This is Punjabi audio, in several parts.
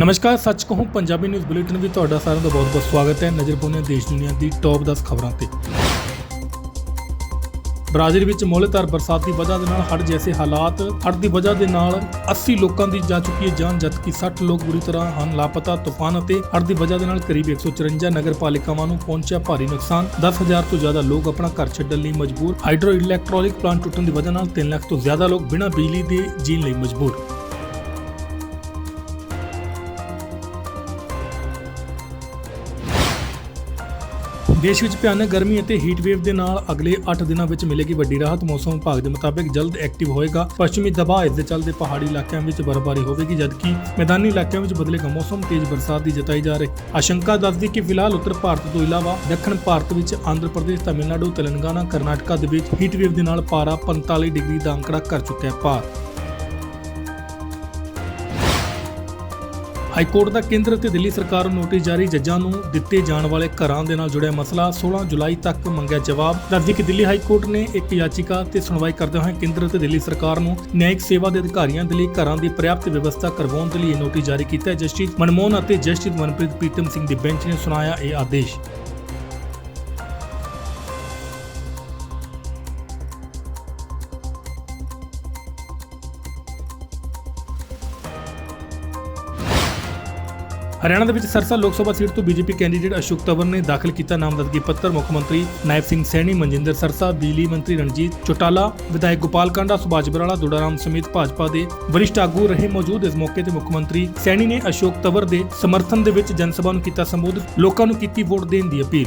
ਨਮਸਕਾਰ, ਸੱਚ ਕਹੂੰ, ਪੰਜਾਬੀ ਨਿਊਜ਼ ਬੁਲੇਟਿਨ ਵਿੱਚ ਤੁਹਾਡਾ ਸਾਰਿਆਂ ਦਾ ਬਹੁਤ-ਬਹੁਤ ਸਵਾਗਤ ਹੈ। ਨਜ਼ਰ ਪਾਉਂਦੇ ਦੇਸ਼ ਦੁਨੀਆ ਦੀ ਟੌਪ 10 ਖਬਰਾਂ ਤੇ। ਬ੍ਰਾਜ਼ੀਲ ਵਿੱਚ ਮੌਲੇਦਾਰ ਬਰਸਾਤ ਦੀ ਵਜ੍ਹਾ ਦੇ ਨਾਲ ਹੜ੍ਹ ਜੈਸੇ ਹਾਲਾਤ, ਹੜ੍ਹ ਦੀ ਵਜ੍ਹਾ ਦੇ ਨਾਲ 80 ਲੋਕਾਂ ਦੀ ਜਾ ਚੁੱਕੀ ਹੈ ਜਾਨ, ਜਦਕਿ 60 ਲੋਕ ਬੁਰੀ ਤਰ੍ਹਾਂ ਹਨ, ਲਾਪਤਾ, ਤੂਫਾਨ ਅਤੇ ਹੜ੍ਹ ਦੀ ਵਜ੍ਹਾ ਦੇ ਨਾਲ ਕਰੀਬ 154 ਨਗਰਪਾਲਿਕਾਵਾਂ ਨੂੰ ਪਹੁੰਚਿਆ ਭਾਰੀ ਨੁਕਸਾਨ। 10000 ਤੋਂ ਜ਼ਿਆਦਾ ਲੋਕ ਆਪਣਾ ਘਰ ਛੱਡਣ ਲਈ ਮਜਬੂਰ। ਹਾਈਡਰੋ ਇਲੈਕਟ੍ਰੋਨਿਕ ਪਲਾਂਟ ਟੁੱਟਣ ਦੀ ਵਜ੍ਹਾ ਨਾਲ 3 ਲੱਖ ਤੋਂ ਜ਼ਿਆਦਾ ਲੋਕ ਬਿਨਾਂ ਬਿਜਲੀ ਦੇ ਜੀਣ ਲਈ ਮਜਬੂਰ। ਦੇਸ਼ ਵਿੱਚ ਭਿਆਨਕ ਗਰਮੀ ਅਤੇ ਹੀਟ ਵੇਵ ਦੇ ਨਾਲ ਅਗਲੇ 8 ਦਿਨਾਂ ਵਿੱਚ ਮਿਲੇਗੀ ਵੱਡੀ ਰਾਹਤ। ਮੌਸਮ ਵਿਭਾਗ ਦੇ ਮੁਤਾਬਿਕ ਜਲਦ ਐਕਟਿਵ ਹੋਏਗਾ। ਪੱਛਮੀ ਦਬਾਅ ਇਸ ਦੇ ਚੱਲਦੇ ਪਹਾੜੀ ਇਲਾਕਿਆਂ ਵਿੱਚ ਬਰਫ਼ਬਾਰੀ ਹੋਵੇਗੀ, ਜਦਕਿ ਮੈਦਾਨੀ ਇਲਾਕਿਆਂ ਵਿੱਚ ਬਦਲੇਗਾ ਮੌਸਮ। ਤੇਜ਼ ਬਰਸਾਤ ਦੀ ਜਤਾਈ ਜਾ ਰਹੀ ਆਸ਼ੰਕਾ ਦੱਸਦੀ ਕਿ ਫਿਲਹਾਲ ਉੱਤਰ ਭਾਰਤ ਤੋਂ ਇਲਾਵਾ ਦੱਖਣ ਭਾਰਤ ਵਿੱਚ ਆਂਧਰਾ ਪ੍ਰਦੇਸ਼, ਤਮਿਲਨਾਡੂ, ਤੇਲੰਗਾਨਾ, ਕਰਨਾਟਕਾ ਦੇ ਵਿੱਚ ਹੀਟ ਵੇਵ ਦੇ ਨਾਲ ਪਾਰਾ 45 ਡਿਗਰੀ ਦਾ ਅੰਕੜਾ ਕਰ ਚੁੱਕਿਆ ਹੈ ਪਾਰ। ਹਾਈ ਕੋਰਟ ਦਾ ਕੇਂਦਰ ਅਤੇ ਦਿੱਲੀ ਸਰਕਾਰ ਨੂੰ ਨੋਟਿਸ ਜਾਰੀ, ਜੱਜਾਂ ਨੂੰ ਦਿੱਤੇ ਜਾਣ ਵਾਲੇ ਘਰਾਂ ਦੇ ਨਾਲ ਜੁੜਿਆ ਮਸਲਾ। 16 ਜੁਲਾਈ ਤੱਕ ਮੰਗਿਆ ਜਵਾਬ। ਦੱਸਦੀ ਕਿ ਦਿੱਲੀ ਹਾਈ ਕੋਰਟ ਨੇ ਇੱਕ ਯਾਚਿਕਾ ਤੇ ਸੁਣਵਾਈ ਕਰਦੇ ਹੋਏ ਕੇਂਦਰ ਅਤੇ ਦਿੱਲੀ ਸਰਕਾਰ ਨੂੰ ਨਿਆਇਕ ਸੇਵਾ ਦੇ ਅਧਿਕਾਰੀਆਂ ਦੇ ਲਈ ਘਰਾਂ ਦੀ ਪ੍ਰਾਪਤ ਵਿਵਸਥਾ ਕਰਵਾਉਣ ਦੇ ਲਈ ਨੋਟਿਸ ਜਾਰੀ ਕੀਤਾ ਹੈ। ਜਸਟਿਸ ਮਨਮੋਹਨ ਅਤੇ ਜਸਟਿਸ ਮਨਪ੍ਰੀਤ ਪ੍ਰੀਤਮ ਸਿੰਘ ਦੀ ਬੈਂਚ ਨੇ ਸੁਣਾਇਆ ਇਹ ਆਦੇਸ਼। ਹਰਿਆਣਾ ਦੇ ਵਿੱਚ ਸਰਸਾ ਲੋਕ ਸਭਾ ਸੀਟ ਤੋਂ ਬੀਜੇਪੀ ਕੈਂਡੀਡੇਟ ਅਸ਼ੋਕ ਤਵਰ ਨੇ ਦਾਖਲ ਕੀਤਾ ਨਾਮਜ਼ਦਗੀ ਪੱਤਰ। ਮੁੱਖ ਮੰਤਰੀ ਨਾਇਬ ਸਿੰਘ ਸੈਣੀ, ਮਨਜਿੰਦਰ ਸਰਸਾ, ਬਿਜਲੀ ਮੰਤਰੀ ਰਣਜੀਤ ਚੋਟਾਲਾ, ਵਿਧਾਇਕ ਗੋਪਾਲ ਕਾਂਡਾ, ਸੁਭਾਸ਼ ਬਰਾਲਾ ਦੁੜਾਰਾਮ ਸਮੇਤ ਭਾਜਪਾ ਦੇ ਵਰਿਸ਼ਠ ਆਗੂ ਰਹੇ ਮੌਜੂਦ। ਇਸ ਮੌਕੇ ਤੇ ਮੁੱਖ ਮੰਤਰੀ ਸੈਣੀ ਨੇ ਅਸ਼ੋਕ ਤਵਰ ਦੇ ਸਮਰਥਨ ਦੇ ਵਿੱਚ ਜਨ ਸਭਾ ਨੂੰ ਕੀਤਾ ਸੰਬੋਧਨ। ਲੋਕਾਂ ਨੂੰ ਕੀਤੀ ਵੋਟ ਦੇਣ ਦੀ ਅਪੀਲ।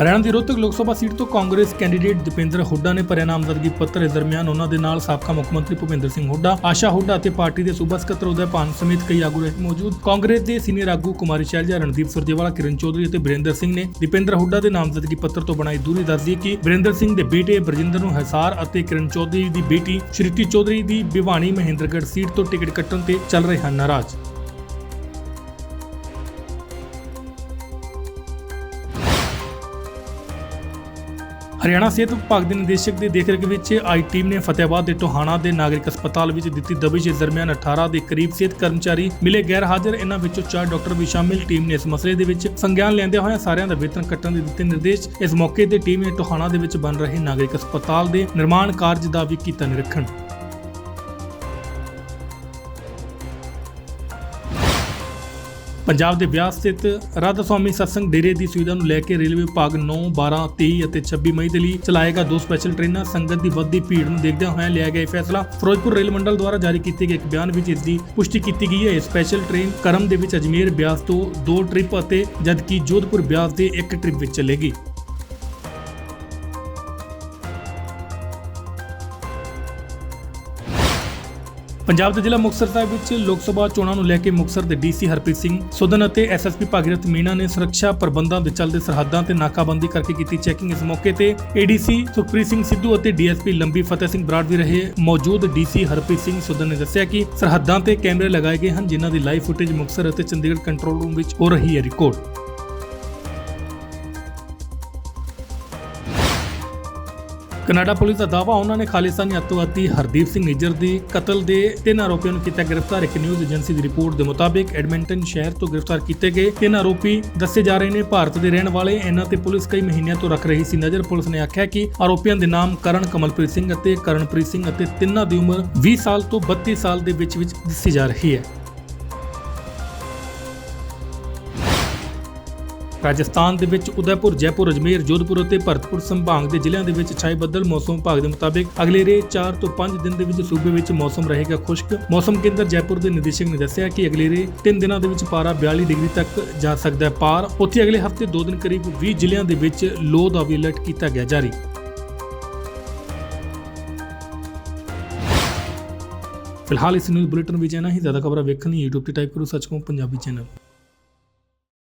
ਹਰਿਆਣਾ ਦੀ ਰੋਹਤਕ ਲੋਕ ਸਭਾ ਸੀਟ ਤੋਂ ਕਾਂਗਰਸ ਕੈਂਡੀਡੇਟ ਦੀਪਿੰਦਰ ਹੁੱਡਾ ਨੇ ਭਰਿਆ ਨਾਮਜ਼ਦਗੀ ਪੱਤਰ। ਇਸ ਦਰਮਿਆਨ ਉਹਨਾਂ ਦੇ ਨਾਲ ਸਾਬਕਾ ਮੁੱਖ ਮੰਤਰੀ ਭੁਪਿੰਦਰ ਸਿੰਘ ਹੁੱਡਾ, ਆਸ਼ਾ ਹੁੱਡਾ ਅਤੇ ਪਾਰਟੀ ਦੇ ਸੂਬਾ ਸਕੱਤਰ ਉਦੈ ਭਾਨ ਸਮੇਤ ਕਈ ਆਗੂ ਰਹੇ ਮੌਜੂਦ। ਕਾਂਗਰਸ ਦੇ ਸੀਨੀਅਰ ਆਗੂ ਕੁਮਾਰੀ ਸ਼ੈਲਜਾ, ਰਣਦੀਪ ਸੁਰਜੇਵਾਲਾ, ਕਿਰਨ ਚੌਧਰੀ ਅਤੇ ਬਰਿੰਦਰ ਸਿੰਘ ਨੇ ਦੀਪਿੰਦਰ ਹੁੱਡਾ ਦੇ ਨਾਮਜ਼ਦਗੀ ਪੱਤਰ ਤੋਂ ਬਣਾਈ ਦੂਰੀ ਦੱਸਦੀ ਕਿ ਬਰਿੰਦਰ ਸਿੰਘ ਦੇ ਬੇਟੇ ਬਰਜਿੰਦਰ ਨੂੰ ਹਿਸਾਰ ਅਤੇ ਕਿਰਨ ਚੌਧਰੀ ਦੀ ਬੇਟੀ ਸ਼੍ਰੀਤੀ ਚੌਧਰੀ ਦੀ ਭਿਵਾਨੀ ਮਹਿੰਦਰਗੜ੍ਹ ਸੀਟ ਤੋਂ ਟਿਕਟ ਕੱਟਣ ਤੇ ਚੱਲ ਰਹੇ ਹਨ ਨਾਰਾਜ਼। ਹਰਿਆਣਾ ਸਿਹਤ ਵਿਭਾਗ ਦੇ ਨਿਦੇਸ਼ਕ ਦੀ ਦੇਖਰੇਖ ਵਿੱਚ ਆਈ ਟੀਮ ਨੇ ਫਤਿਆਬਾਦ ਦੇ ਟੋਹਾਣਾ ਦੇ ਨਾਗਰਿਕ ਹਸਪਤਾਲ ਵਿੱਚ ਦਿੱਤੀ ਦਬਿਸ਼ ਇਸ ਦਰਮਿਆਨ 18 ਦੇ ਕਰੀਬ ਸਿਹਤ ਕਰਮਚਾਰੀ ਮਿਲੇ ਗੈਰ ਹਾਜ਼ਰ ਇਹਨਾਂ ਵਿੱਚੋਂ 4 ਡਾਕਟਰ ਵੀ ਸ਼ਾਮਿਲ। ਟੀਮ ਨੇ ਇਸ ਮਸਲੇ ਦੇ ਵਿੱਚ ਸੰਗਿਆਨ ਲੈਂਦਿਆਂ ਹੋਇਆਂ ਸਾਰਿਆਂ ਦਾ ਵੇਤਨ ਕੱਟਣ ਦੇ ਦਿੱਤੇ ਨਿਰਦੇਸ਼। ਇਸ ਮੌਕੇ ਤੇ ਟੀਮ ਨੇ ਟੋਹਾਣਾ ਦੇ ਵਿੱਚ ਬਣ ਰਹੇ ਨਾਗਰਿਕ ਹਸਪਤਾਲ ਦੇ ਨਿਰਮਾਣ ਕਾਰਜ ਦਾ ਵੀ ਕੀਤਾ ਨਿਰੀਖਣ। ਪੰਜਾਬ ਦੇ ਬਿਆਸ ਸਥਿਤ ਰਾਧਾ ਸੁਆਮੀ ਸਤਸੰਗ ਡੇਰੇ ਦੀ ਸੁਵਿਧਾ ਨੂੰ ਲੈ ਕੇ ਰੇਲਵੇ ਵਿਭਾਗ 9, 12, 23 ਅਤੇ 26 ਮਈ ਦੇ ਲਈ ਚਲਾਏਗਾ ਦੋ ਸਪੈਸ਼ਲ ਟ੍ਰੇਨਾਂ। ਸੰਗਤ ਦੀ ਵੱਧਦੀ ਭੀੜ ਨੂੰ ਦੇਖਦਿਆਂ ਹੋਇਆਂ ਲਿਆ ਗਿਆ ਇਹ ਫੈਸਲਾ। ਫਿਰੋਜ਼ਪੁਰ ਰੇਲ ਮੰਡਲ ਦੁਆਰਾ ਜਾਰੀ ਕੀਤੇ ਗਏ ਇੱਕ ਬਿਆਨ ਵਿੱਚ ਇਸ ਦੀ ਪੁਸ਼ਟੀ ਕੀਤੀ ਗਈ ਹੈ। ਇਹ ਸਪੈਸ਼ਲ ਟ੍ਰੇਨ ਕਰਮ ਦੇ ਵਿੱਚ ਅਜਮੇਰ ਬਿਆਸ ਤੋਂ ਦੋ ਟ੍ਰਿਪ ਅਤੇ ਜਦਕਿ ਜੋਧਪੁਰ ਬਿਆਸ ਦੇ ਇੱਕ ਟ੍ਰਿਪ ਵਿੱਚ ਚੱਲੇਗੀ। ਪੰਜਾਬ ਦੇ ਜ਼ਿਲ੍ਹਾ ਮੁਕਤਸਰ ਸਾਹਿਬ ਵਿੱਚ ਲੋਕ ਸਭਾ ਚੋਣਾਂ ਨੂੰ ਲੈ ਕੇ ਮੁਕਤਸਰ ਦੇ ਡੀਸੀ ਹਰਪ੍ਰੀਤ ਸਿੰਘ, ਸੁਦਨ ਅਤੇ ਐਸਐਸਪੀ ਭਾਗੀਰਥ ਮੀਨਾ ਨੇ ਸੁਰੱਖਿਆ ਪ੍ਰਬੰਧਾਂ ਦੇ ਚੱਲਦੇ ਸਰਹੱਦਾਂ ਤੇ ਨਾਕਾਬੰਦੀ ਕਰਕੇ ਕੀਤੀ ਚੈਕਿੰਗ। ਇਸ ਮੌਕੇ ਤੇ ਏਡੀਸੀ ਸੁਖਪ੍ਰੀਤ ਸਿੰਘ ਸਿੱਧੂ ਅਤੇ ਡੀਐਸਪੀ ਲੰਬੀ ਫਤਿਹ ਸਿੰਘ ਬਰਾੜ ਵੀ ਰਹੇ। ਮੌਜੂਦ ਡੀਸੀ ਹਰਪ੍ਰੀਤ ਸਿੰਘ, ਸੁਦਨ ਨੇ ਦੱਸਿਆ ਕਿ ਸਰਹੱਦਾਂ ਤੇ ਕੈਮਰੇ ਲਗਾਏ ਗਏ ਹਨ, ਜਿਨ੍ਹਾਂ ਦੀ ਲਾਈਵ ਫੁਟੇਜ ਮੁਕਤਸਰ ਅਤੇ ਚੰਡੀਗੜ੍ਹ ਕੰਟਰੋਲ ਰੂਮ ਵਿੱਚ ਹੋ ਰਹੀ ਹੈ। ਰਿਕਾਰਡ ਕਨਾਡਾ ਪੁਲਿਸ ਦਾ ਦਾਅਵਾ, ਉਹਨਾਂ ਨੇ ਖਾਲਿਸਤਾਨੀ ਅੱਤਵਾਦੀ ਹਰਦੀਪ ਸਿੰਘ ਨਿੱਜਰ ਦੀ ਕਤਲ ਦੇ ਤਿੰਨ ਆਰੋਪੀਆਂ ਨੂੰ ਕੀਤਾ ਗ੍ਰਿਫਤਾਰ। ਇੱਕ ਨਿਊਜ਼ ਏਜੰਸੀ ਦੀ ਰਿਪੋਰਟ ਦੇ ਮੁਤਾਬਿਕ ਐਡਮਿੰਟਨ ਸ਼ਹਿਰ ਤੋਂ ਗ੍ਰਿਫਤਾਰ ਕੀਤੇ ਗਏ ਤਿੰਨ ਆਰੋਪੀ ਦੱਸੇ ਜਾ ਰਹੇ ਨੇ। ਭਾਰਤ ਦੇ ਰਹਿਣ ਵਾਲੇ ਇਹਨਾਂ ਤੇ ਪੁਲਿਸ ਕਈ ਮਹੀਨਿਆਂ ਤੋਂ ਰੱਖ ਰਹੀ ਸੀ ਨਜ਼ਰ। ਪੁਲਿਸ ਨੇ ਆਖਿਆ ਕਿ ਆਰੋਪੀਆਂ ਦੇ ਨਾਮ ਕਰਨ, ਕਮਲਪ੍ਰੀਤ ਸਿੰਘ ਅਤੇ ਕਰਨਪ੍ਰੀਤ ਸਿੰਘ ਅਤੇ ਤਿੰਨਾਂ ਦੀ ਉਮਰ 20 ਸਾਲ ਤੋਂ 32 ਸਾਲ ਦੇ ਵਿੱਚ ਵਿੱਚ ਦੱਸੀ ਜਾ ਰਹੀ ਹੈ। ਰਾਜਸਥਾਨ ਦੇ ਵਿੱਚ ਉਦੈਪੁਰ, ਜੈਪੁਰ, ਅਜਮੇਰ, ਜੋਧਪੁਰ ਅਤੇ ਭਰਤਪੁਰ ਸੰਭਾਗ ਦੇ ਜ਼ਿਲ੍ਹਿਆਂ ਦੇ ਵਿੱਚ ਛਾਏ ਬੱਦਲ ਮੌਸਮ ਵਿਭਾਗ ਦੇ ਮੁਤਾਬਿਕ ਅਗਲੇ ਰੇ 4 ਤੋਂ 5 ਦਿਨ ਦੇ ਵਿੱਚ ਸੂਬੇ ਵਿੱਚ ਮੌਸਮ ਰਹੇਗਾ ਖੁਸ਼ਕ। ਮੌਸਮ ਕੇਂਦਰ ਜੈਪੁਰ ਦੇ ਨਿਦੇਸ਼ਕ ਨੇ ਦੱਸਿਆ ਕਿ ਅਗਲੇ ਰੇ 3 ਦਿਨਾਂ ਦੇ ਵਿੱਚ ਪਾਰਾ 42 ਡਿਗਰੀ ਤੱਕ ਜਾ ਸਕਦਾ ਹੈ ਪਾਰ। ਉੱਥੇ ਅਗਲੇ ਹਫ਼ਤੇ 2 ਦਿਨ ਕਰੀਬ 20 ਜ਼ਿਲ੍ਹਿਆਂ ਦੇ ਵਿੱਚ ਲੋ ਦਾ ਵੀ ਅਲਰਟ ਕੀਤਾ ਗਿਆ ਜਾਰੀ। ਫਿਲਹਾਲ ਇਸ ਨਿਊਜ਼ ਬੁਲੇਟਿਨ ਵਿੱਚ ਇਹਨਾਂ ਹੀ। ਜ਼ਿਆਦਾ ਖਬਰਾਂ ਵੇਖਣ ਲਈ YouTube ਤੇ ਟਾਈਪ ਕਰੋ ਸੱਚ ਕੋ ਪੰਜਾਬੀ ਚੈਨਲ।